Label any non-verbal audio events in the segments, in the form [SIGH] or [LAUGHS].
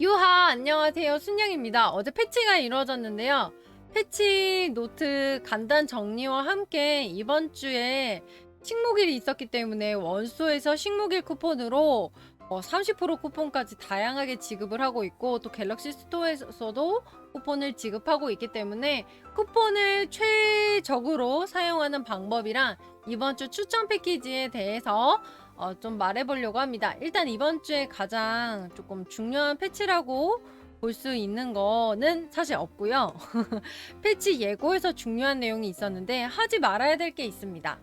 유하 안녕하세요 순영입니다. 어제 패치가 이루어졌는데요. 패치 노트 간단 정리와 함께 이번 주에 식목일이 있었기 때문에 원소에서 식목일 쿠폰으로 어, 30% 쿠폰까지 다양하게 지급을 하고 있고 또 갤럭시 스토어에서도 쿠폰을 지급하고 있기 때문에 쿠폰을 최적으로 사용하는 방법이랑 이번 주 추천 패키지에 대해서 어, 좀 말해보려고 합니다. 일단 이번 주에 가장 조금 중요한 패치라고 볼 수 있는 거는 사실 없고요. [LAUGHS] 패치 예고에서 중요한 내용이 있었는데 하지 말아야 될 게 있습니다.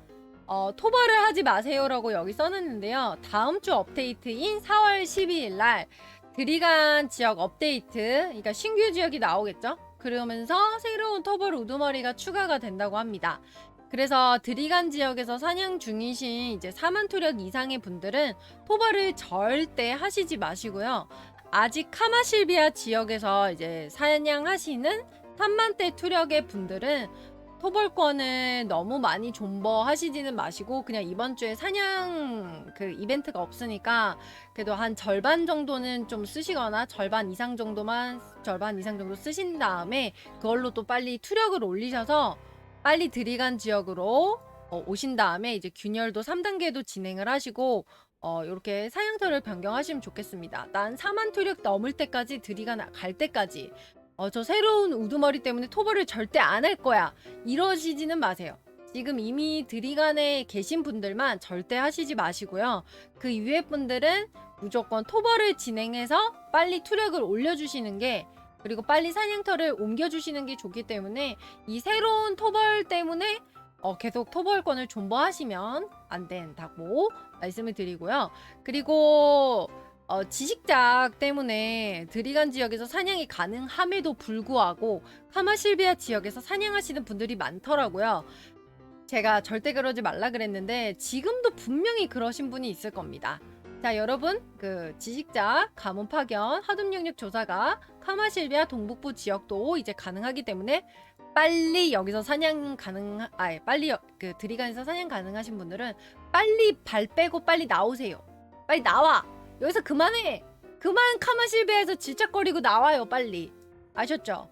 어, 토벌을 하지 마세요라고 여기 써놨는데요. 다음 주 업데이트인 4월 12일 날 드리간 지역 업데이트, 그러니까 신규 지역이 나오겠죠? 그러면서 새로운 토벌 우두머리가 추가가 된다고 합니다. 그래서 드리간 지역에서 사냥 중이신 이제 4만 투력 이상의 분들은 토벌을 절대 하시지 마시고요. 아직 카마실비아 지역에서 이제 사냥하시는 3만대 투력의 분들은 토벌권을 너무 많이 존버하시지는 마시고 그냥 이번 주에 사냥 그 이벤트가 없으니까 그래도 한 절반 정도는 좀 쓰시거나 절반 이상 정도만 절반 이상 정도 쓰신 다음에 그걸로 또 빨리 투력을 올리셔서 빨리 드리간 지역으로 어, 오신 다음에 이제 균열도 3단계도 진행을 하시고 어, 이렇게 사냥터를 변경하시면 좋겠습니다. 난 4만 투력 넘을 때까지 드리간 갈 때까지 어, 저 새로운 우두머리 때문에 토벌을 절대 안 할 거야. 이러시지는 마세요. 지금 이미 드리간에 계신 분들만 절대 하시지 마시고요. 그 이외 분들은 무조건 토벌을 진행해서 빨리 투력을 올려주시는 게 그리고 빨리 사냥터를 옮겨주시는 게 좋기 때문에 이 새로운 토벌 때문에 어, 계속 토벌권을 존버하시면 안 된다고 말씀을 드리고요. 그리고 어, 지식작 때문에 드리간 지역에서 사냥이 가능함에도 불구하고 카마실비아 지역에서 사냥하시는 분들이 많더라고요. 제가 절대 그러지 말라 그랬는데 지금도 분명히 그러신 분이 있을 겁니다. 자 여러분 그 지식작 가문 파견 하둠 영역 조사가 카마실비아 동북부 지역도 이제 가능하기 때문에 빨리 여기서 사냥 가능 아 빨리 여- 그 드리간에서 사냥 가능하신 분들은 빨리 발 빼고 빨리 나오세요. 빨리 나와. 여기서 그만해. 그만 카마실비아에서 질척거리고 나와요, 빨리. 아셨죠?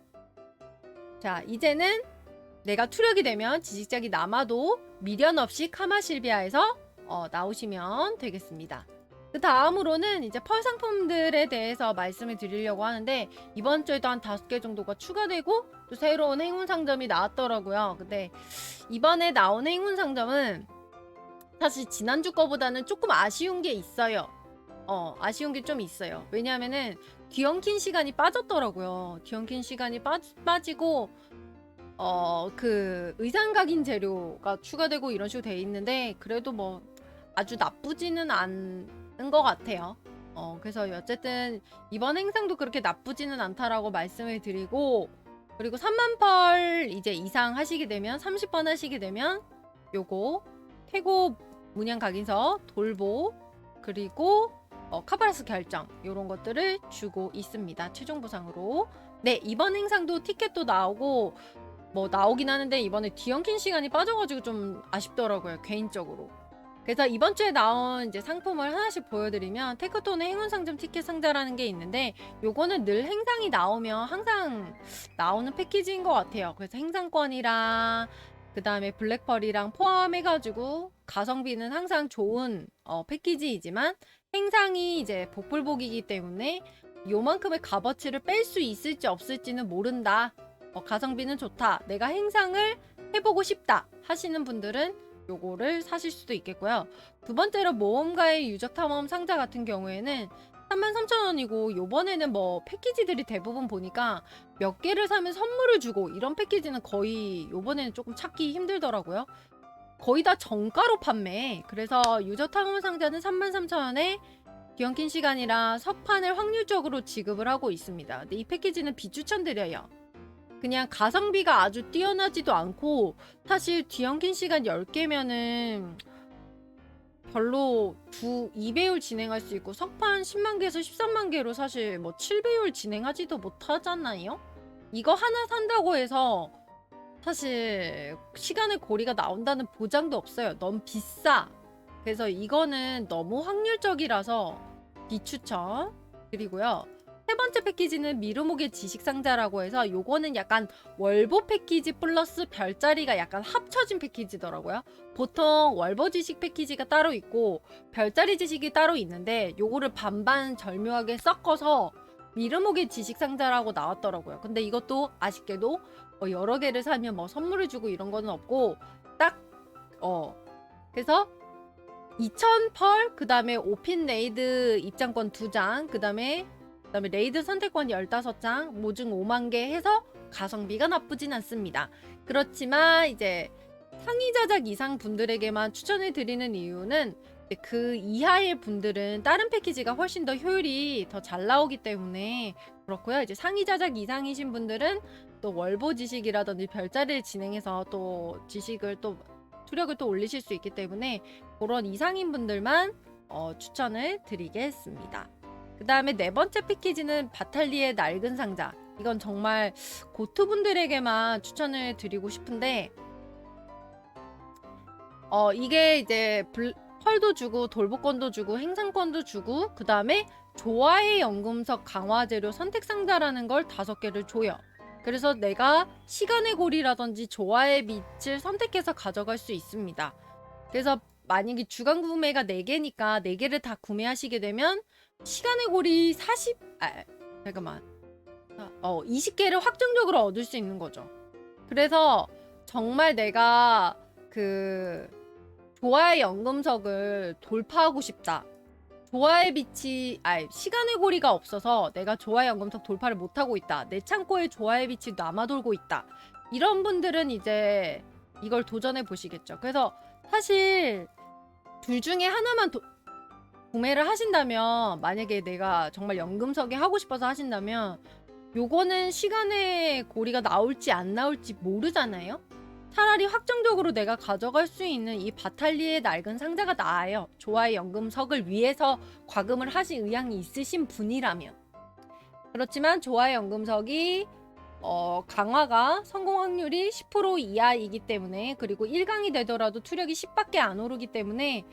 자, 이제는 내가 투력이 되면 지식작이 남아도 미련 없이 카마실비아에서 어, 나오시면 되겠습니다. 그 다음으로는 이제 펄 상품들에 대해서 말씀을 드리려고 하는데 이번 주에도 한 다섯 개 정도가 추가되고 또 새로운 행운 상점이 나왔더라고요. 근데 이번에 나온 행운 상점은 사실 지난주 거보다는 조금 아쉬운 게 있어요. 어, 아쉬운 게 좀 있어요. 왜냐하면은 뒤엉킨 시간이 빠졌더라고요. 뒤엉킨 시간이 빠, 빠지고 어, 그 의상 각인 재료가 추가되고 이런 식으로 돼 있는데 그래도 뭐 아주 나쁘지는 않은 것 같아요. 어, 그래서 어쨌든 이번 행상도 그렇게 나쁘지는 않다라고 말씀을 드리고 그리고 3만 펄 이제 이상 하시게 되면 30번 하시게 되면 요거 태고 문양 각인서 돌보 그리고 어, 카바라스 결정 이런 것들을 주고 있습니다. 최종 보상으로. 네 이번 행상도 티켓도 나오고 뭐 나오긴 하는데 이번에 뒤엉킨 시간이 빠져가지고 좀 아쉽더라고요 개인적으로. 그래서 이번 주에 나온 이제 상품을 하나씩 보여드리면 테크톤의 행운 상점 티켓 상자라는 게 있는데 요거는 늘 행상이 나오면 항상 나오는 패키지인 것 같아요. 그래서 행상권이랑 그 다음에 블랙펄이랑 포함해가지고 가성비는 항상 좋은 어, 패키지이지만 행상이 이제 복불복이기 때문에 요만큼의 값어치를 뺄 수 있을지 없을지는 모른다. 어, 가성비는 좋다. 내가 행상을 해보고 싶다 하시는 분들은 요거를 사실 수도 있겠고요. 두 번째로 모험가의 유적 탐험 상자 같은 경우에는 33,000원이고 요번에는 뭐 패키지들이 대부분 보니까 몇 개를 사면 선물을 주고 이런 패키지는 거의 요번에는 조금 찾기 힘들더라고요. 거의 다 정가로 판매. 그래서 유적 탐험 상자는 33,000원에 기영킨 시간이라 석판을 확률적으로 지급을 하고 있습니다. 근데 이 패키지는 비추천드려요. 그냥 가성비가 아주 뛰어나지도 않고 사실 뒤엉킨 시간 10개면은 별로 두 2배율 진행할 수 있고 석판 10만 개에서 13만 개로 사실 뭐 7배율 진행하지도 못하잖아요. 이거 하나 산다고 해서 사실 시간의 고리가 나온다는 보장도 없어요. 너무 비싸. 그래서 이거는 너무 확률적이라서 비추천 드리고요. 세 번째 패키지는 미르목의 지식상자라고 해서 요거는 약간 월보 패키지 플러스 별자리가 약간 합쳐진 패키지더라고요. 보통 월보 지식 패키지가 따로 있고 별자리 지식이 따로 있는데 요거를 반반 절묘하게 섞어서 미르목의 지식상자라고 나왔더라고요. 근데 이것도 아쉽게도 어, 여러 개를 사면 뭐 선물을 주고 이런 거는 없고 딱 어 그래서 2000펄 그 다음에 오핀 레이드 입장권 2장 그 다음에 그 다음에 레이드 선택권 15장 모증 5만 개 해서 가성비가 나쁘진 않습니다. 그렇지만 이제 상위 자작 이상 분들에게만 추천을 드리는 이유는 그 이하의 분들은 다른 패키지가 훨씬 더 효율이 더 잘 나오기 때문에 그렇고요. 이제 상위 자작 이상이신 분들은 또 월보 지식이라든지 별자리를 진행해서 또 지식을 또 투력을 또 올리실 수 있기 때문에 그런 이상인 분들만 어, 추천을 드리겠습니다. 그 다음에 네 번째 패키지는 바탈리의 낡은 상자. 이건 정말 고투 분들에게만 추천을 드리고 싶은데, 어, 이게 이제 블- 펄도 주고 돌복권도 주고 행상권도 주고 그 다음에 조화의 연금석 강화 재료 선택 상자라는 걸 다섯 개를 줘요. 그래서 내가 시간의 고리라든지 조화의 빛을 선택해서 가져갈 수 있습니다. 그래서 만약에 주간 구매가 4개니까 4개를 다 구매하시게 되면 시간의 고리 40, 아, 잠깐만. 어, 20개를 확정적으로 얻을 수 있는 거죠. 그래서 정말 내가 그 조화의 연금석을 돌파하고 싶다. 조화의 빛이, 아, 시간의 고리가 없어서 내가 조화의 연금석 돌파를 못하고 있다. 내 창고에 조화의 빛이 남아돌고 있다. 이런 분들은 이제 이걸 도전해 보시겠죠. 그래서 사실 둘 중에 하나만 도- 구매를 하신다면 만약에 내가 정말 연금석에 하고 싶어서 하신다면 요거는 시간의 고리가 나올지 안 나올지 모르잖아요. 차라리 확정적으로 내가 가져갈 수 있는 이 바탈리의 낡은 상자가 나아요. 조화의 연금석을 위해서 과금을 하실 의향이 있으신 분이라면. 그렇지만 조화의 연금석이 어, 강화가 성공 확률이 10% 이하이기 때문에 그리고 1강이 되더라도 투력이 10밖에 안 오르기 때문에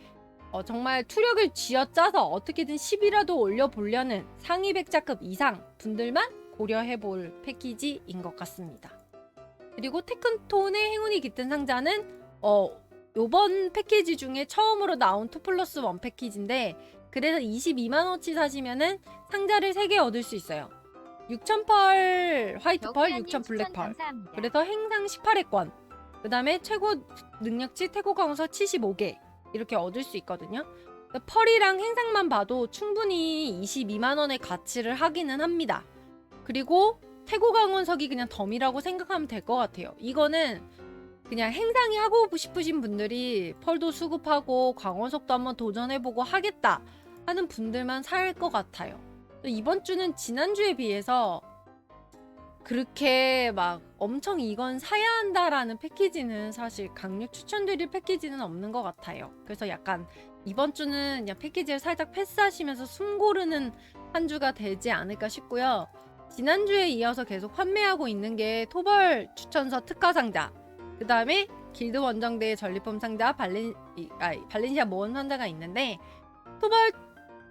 어, 정말 투력을 쥐어짜서 어떻게든 10이라도 올려보려는 상위 백자급 이상 분들만 고려해볼 패키지인 것 같습니다. 그리고 테큰톤의 행운이 깃든 상자는 어, 요번 패키지 중에 처음으로 나온 2 플러스 1 패키지인데 그래서 22만원치 사시면은 상자를 3개 얻을 수 있어요. 6,000펄 화이트 펄, 6,000 블랙 펄. 그래서 행상 18회권. 그 다음에 최고 능력치 태고 강우서 75개. 이렇게 얻을 수 있거든요. 그러니까 펄이랑 행상만 봐도 충분히 22만원의 가치를 하기는 합니다. 그리고 태고 강원석이 그냥 덤이라고 생각하면 될 것 같아요. 이거는 그냥 행상이 하고 싶으신 분들이 펄도 수급하고 강원석도 한번 도전해보고 하겠다 하는 분들만 살 것 같아요. 이번 주는 지난주에 비해서 그렇게 막 엄청 이건 사야 한다라는 패키지는 사실 강력 추천드릴 패키지는 없는 것 같아요. 그래서 약간 이번 주는 그냥 패키지를 살짝 패스하시면서 숨 고르는 한 주가 되지 않을까 싶고요. 지난주에 이어서 계속 판매하고 있는 게 토벌 추천서 특화 상자, 그 다음에 길드 원정대의 전리품 상자, 발렌, 이- 아, 발렌시아 모험 상자가 있는데 토벌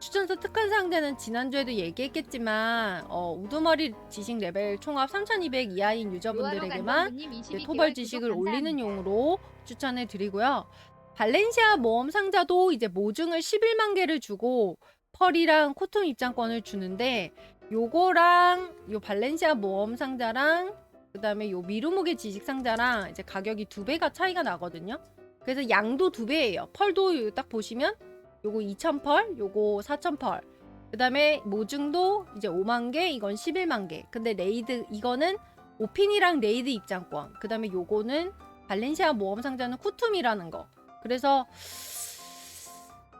추천서 특화 상자는 지난주에도 얘기했겠지만 어, 우두머리 지식 레벨 총합 3200 이하인 유저분들에게만 토벌 지식을 올리는 용으로 추천해 드리고요. 발렌시아 모험 상자도 이제 모증을 11만 개를 주고 펄이랑 코튼 입장권을 주는데 요거랑 요 발렌시아 모험 상자랑 그다음에 요 미루목의 지식 상자랑 이제 가격이 두 배가 차이가 나거든요. 그래서 양도 두 배예요. 펄도 요딱 보시면 요거 2,000펄, 요거 4,000펄. 그 다음에 모증도 이제 5만 개, 이건 11만 개. 근데 레이드 이거는 오핀이랑 레이드 입장권. 그 다음에 요거는 발렌시아 모험 상자는 쿠툼이라는 거. 그래서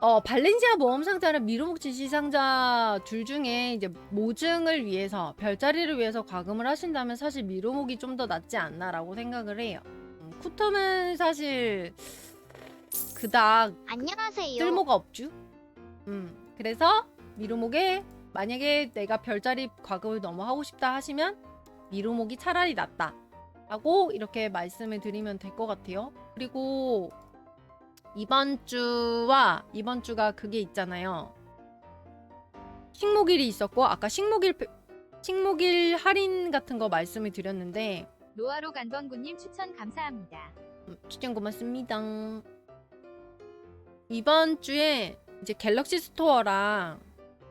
어 발렌시아 모험 상자는 미루목 지시 상자 둘 중에 이제 모증을 위해서 별자리를 위해서 과금을 하신다면 사실 미루목이 좀 더 낫지 않나라고 생각을 해요. 음, 쿠툼은 사실 그닥 안녕하세요. 쓸모가 없죠. 음, 그래서 미루목에 만약에 내가 별자리 과금을 너무 하고 싶다 하시면 미루목이 차라리 낫다. 라고 이렇게 말씀을 드리면 될 것 같아요. 그리고 이번 주와 이번 주가 그게 있잖아요. 식목일이 있었고 아까 식목일 페- 식목일 할인 같은 거 말씀을 드렸는데 노아로 간번구님 추천 감사합니다. 음, 추천 고맙습니다. 이번 주에 이제 갤럭시 스토어랑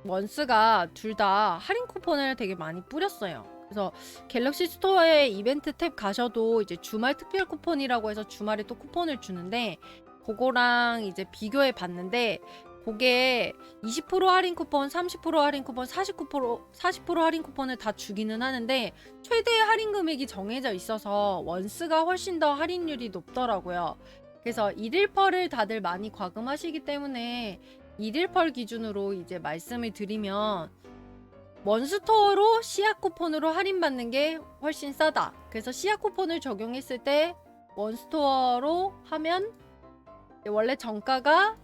원스가 둘 다 할인 쿠폰을 되게 많이 뿌렸어요. 그래서 갤럭시 스토어에 이벤트 탭 가셔도 이제 주말 특별 쿠폰이라고 해서 주말에 또 쿠폰을 주는데 그거랑 이제 비교해 봤는데 그게 20% 할인 쿠폰, 30% 할인 쿠폰, 49% 40% 할인 쿠폰을 다 주기는 하는데 최대 할인 금액이 정해져 있어서 원스가 훨씬 더 할인율이 높더라고요. 그래서 1일 펄을 다들 많이 과금하시기 때문에 1일 펄 기준으로 이제 말씀을 드리면 원스토어로 씨앗 쿠폰으로 할인받는 게 훨씬 싸다. 그래서 씨앗 쿠폰을 적용했을 때 원스토어로 하면 원래 정가가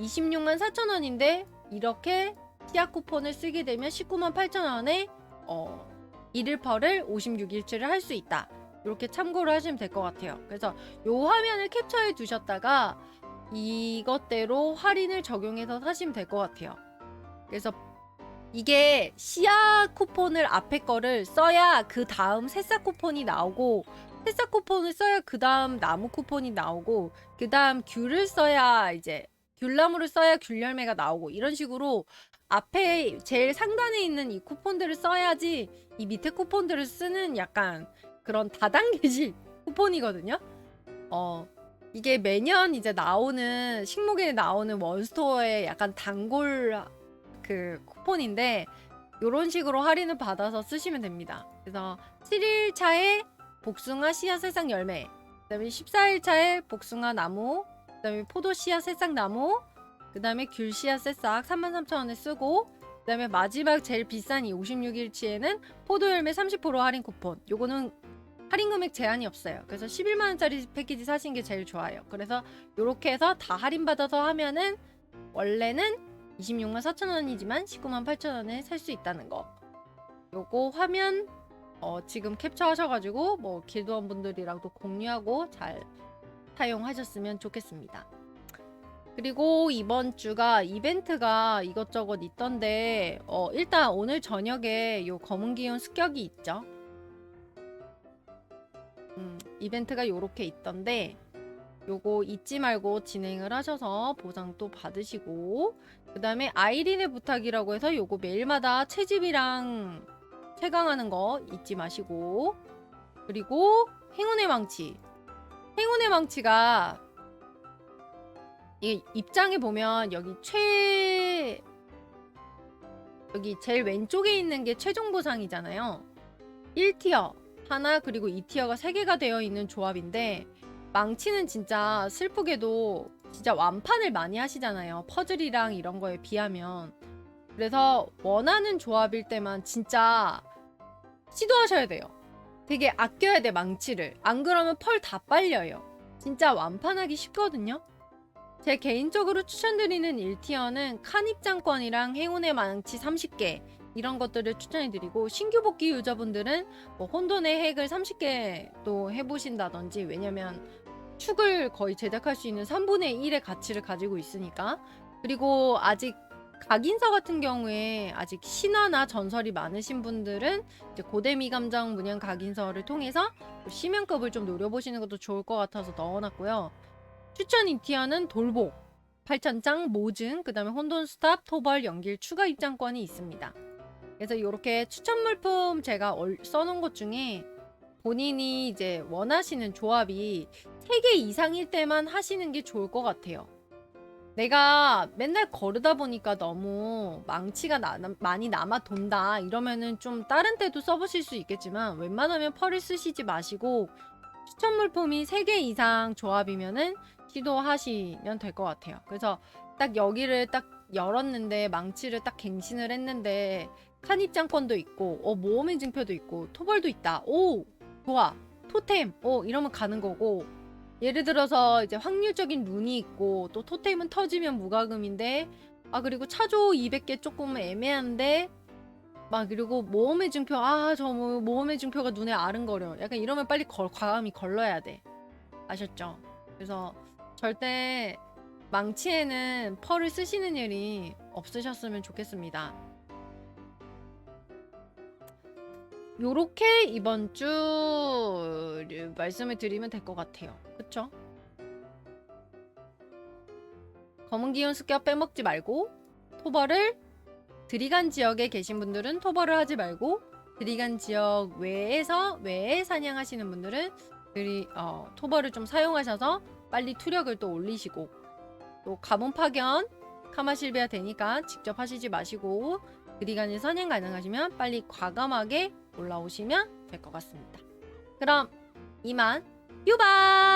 26만 4천 원인데 이렇게 씨앗 쿠폰을 쓰게 되면 19만 8천 원에 어, 1일 펄을 56일치를 할 수 있다. 이렇게 참고를 하시면 될 것 같아요. 그래서 요 화면을 캡처해 두셨다가 이것대로 할인을 적용해서 사시면 될 것 같아요. 그래서 이게 씨앗 쿠폰을 앞에 거를 써야 그 다음 새싹 쿠폰이 나오고 새싹 쿠폰을 써야 그 다음 나무 쿠폰이 나오고 그 다음 귤을 써야 이제 귤나무를 써야 귤열매가 나오고 이런 식으로 앞에 제일 상단에 있는 이 쿠폰들을 써야지 이 밑에 쿠폰들을 쓰는 약간 그런 다단계식 [LAUGHS] 쿠폰이거든요. 어 이게 매년 이제 나오는 식목일에 나오는 원스토어의 약간 단골 그 쿠폰인데 이런 식으로 할인을 받아서 쓰시면 됩니다. 그래서 7일 차에 복숭아 씨앗 새싹 열매, 그다음에 14일 차에 복숭아 나무, 그다음에 포도 씨앗 새싹 나무, 그다음에 귤 씨앗 새싹 33,000원에 쓰고 그다음에 마지막 제일 비싼 이 56일치에는 포도 열매 30% 할인 쿠폰. 요거는 할인 금액 제한이 없어요. 그래서 11만 원짜리 패키지 사신 게 제일 좋아요. 그래서 요렇게 해서 다 할인 받아서 하면은 원래는 26만 4천 원이지만 19만 8천 원에 살 수 있다는 거. 요거 화면 어, 지금 캡처하셔가지고 뭐 길드원 분들이랑도 공유하고 잘 사용하셨으면 좋겠습니다. 그리고 이번 주가 이벤트가 이것저것 있던데 어, 일단 오늘 저녁에 요 검은 기운 습격이 있죠. 음, 이벤트가 요렇게 있던데 요거 잊지 말고 진행을 하셔서 보상 또 받으시고 그 다음에 아이린의 부탁이라고 해서 요거 매일마다 채집이랑 채광하는 거 잊지 마시고 그리고 행운의 망치. 행운의 망치가 이게 입장에 보면 여기 최 여기 제일 왼쪽에 있는 게 최종 보상이잖아요. 1티어 하나 그리고 2티어가 3개가 되어 있는 조합인데 망치는 진짜 슬프게도 진짜 완판을 많이 하시잖아요. 퍼즐이랑 이런 거에 비하면. 그래서 원하는 조합일 때만 진짜 시도하셔야 돼요. 되게 아껴야 돼, 망치를. 안 그러면 펄 다 빨려요. 진짜 완판하기 쉽거든요. 제 개인적으로 추천드리는 1티어는 칸 입장권이랑 행운의 망치 30개 이런 것들을 추천해드리고 신규 복귀 유저분들은 뭐 혼돈의 핵을 30개 또 해보신다든지 왜냐면 축을 거의 제작할 수 있는 3분의 1의 가치를 가지고 있으니까 그리고 아직 각인서 같은 경우에 아직 신화나 전설이 많으신 분들은 이제 고대미 감정 문양 각인서를 통해서 시면급을 좀 노려보시는 것도 좋을 것 같아서 넣어놨고요. 추천 인티어는 돌복, 8천장, 모증, 그 다음에 혼돈 스탑, 토벌, 연길 추가 입장권이 있습니다. 그래서 이렇게 추천 물품 제가 얼- 써놓은 것 중에 본인이 이제 원하시는 조합이 3개 이상일 때만 하시는 게 좋을 것 같아요. 내가 맨날 거르다 보니까 너무 망치가 나- 많이 남아 돈다 이러면은 좀 다른 때도 써보실 수 있겠지만 웬만하면 펄을 쓰시지 마시고 추천 물품이 3개 이상 조합이면은 시도하시면 될 것 같아요. 그래서 딱 여기를 딱 열었는데 망치를 딱 갱신을 했는데 칸 입장권도 있고 어 모험의 증표도 있고 토벌도 있다. 오 좋아 토템 어 이러면 가는 거고 예를 들어서 이제 확률적인 룬이 있고 또 토템은 터지면 무과금인데 아 그리고 차조 200개 조금 애매한데 막 그리고 모험의 증표 아 저 뭐 모험의 증표가 눈에 아른거려 약간 이러면 빨리 걸, 과감히 걸러야 돼 아셨죠? 그래서 절대 망치에는 펄을 쓰시는 일이 없으셨으면 좋겠습니다. 요렇게 이번 주 말씀을 드리면 될 것 같아요. 그쵸? 검은 기운 습격 빼먹지 말고 토벌을 드리간 지역에 계신 분들은 토벌을 하지 말고 드리간 지역 외에서 외에 사냥하시는 분들은 드리, 어, 토벌을 좀 사용하셔서 빨리 투력을 또 올리시고 또 가문 파견 카마실베아 되니까 직접 하시지 마시고 드리간을 사냥 가능하시면 빨리 과감하게 올라오시면 될 것 같습니다. 그럼 이만 유바!